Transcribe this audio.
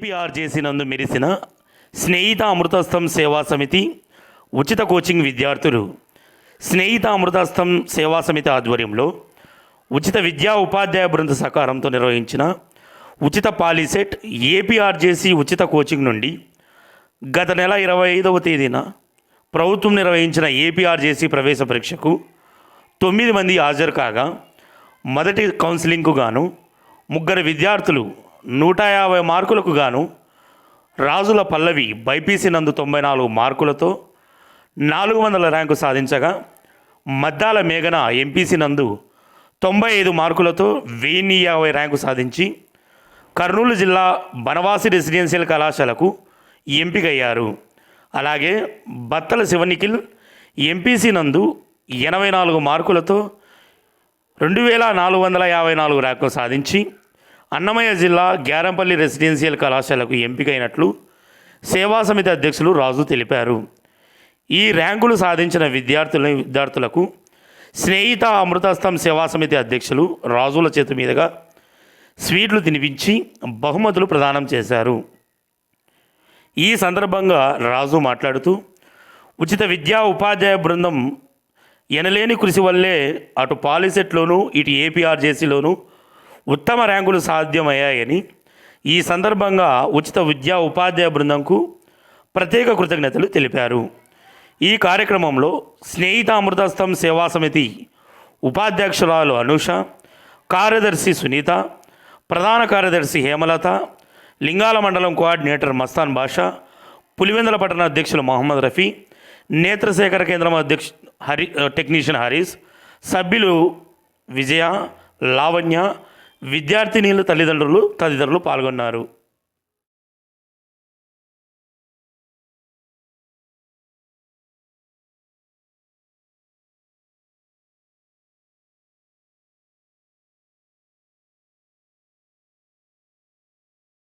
APRJC నందు మెరిసిన స్నేహిత అమృతస్థం సేవా సమితి ఉచిత కోచింగ్ విద్యార్థులు. స్నేహిత అమృతస్థం సేవా సమితి ఆధ్వర్యంలో ఉచిత విద్యా ఉపాధ్యాయ బృంద సహకారంతో నిర్వహించిన ఉచిత పాలిసెట్ ఏపీఆర్జేసీ ఉచిత కోచింగ్ నుండి గత నెల ఇరవై ఐదవ తేదీన ప్రభుత్వం నిర్వహించిన ఏపీఆర్జేసీ ప్రవేశ పరీక్షకు తొమ్మిది మంది హాజరు కాగా మొదటి కౌన్సిలింగ్కు గాను ముగ్గురు విద్యార్థులు నూట యాభై మార్కులకు గాను రాజుల పల్లవి బైపీసీ నందు తొంభై నాలుగు మార్కులతో నాలుగు వందల ర్యాంకు సాధించగా మద్దాల మేఘన ఎంపీసీ నందు తొంభై ఐదు మార్కులతో వెయ్యి యాభై ర్యాంకు సాధించి కర్నూలు జిల్లా బనవాసి రెసిడెన్షియల్ కళాశాలకు ఎంపికయ్యారు. అలాగే బత్తల శివనిఖిల్ ఎంపీసీ నందు ఎనభై నాలుగు మార్కులతో రెండు వేల నాలుగు వందల యాభై నాలుగు ర్యాంకులు సాధించి అన్నమయ్య జిల్లా గ్యారంపల్లి రెసిడెన్షియల్ కళాశాలకు ఎంపికైనట్లు సేవా సమితి అధ్యక్షులు రాజు తెలిపారు. ఈ ర్యాంకులు సాధించిన విద్యార్థుల విద్యార్థులకు స్నేహిత అమృతస్థం సేవా సమితి అధ్యక్షులు రాజుల చేతి మీదుగా స్వీట్లు తినిపించి బహుమతులు ప్రదానం చేశారు. ఈ సందర్భంగా రాజు మాట్లాడుతూ ఉచిత విద్యా ఉపాధ్యాయ బృందం ఎనలేని కృషి వల్లే అటు పాలిసెట్లోనూ ఇటు ఏపీఆర్జేసీలోనూ ఉత్తమ ర్యాంకులు సాధ్యమయ్యాయని ఈ సందర్భంగా ఉచిత విద్యా ఉపాధ్యాయ బృందంకు ప్రత్యేక కృతజ్ఞతలు తెలిపారు. ఈ కార్యక్రమంలో స్నేహిత అమృతస్థం సేవా సమితి ఉపాధ్యక్షురాలు అనూష కార్యదర్శి సునీత ప్రధాన కార్యదర్శి హేమలత లింగాల మండలం కోఆర్డినేటర్ మస్తాన్ బాషా పులివెందుల పట్టణ అధ్యక్షులు మహమ్మద్ రఫీ నేత్రశేఖర కేంద్రం అధ్యక్ష హరి టెక్నీషియన్ హరీస్ సభ్యులు విజయ లావణ్య విద్యార్థినీల తల్లిదండ్రులు తదితరులు పాల్గొన్నారు.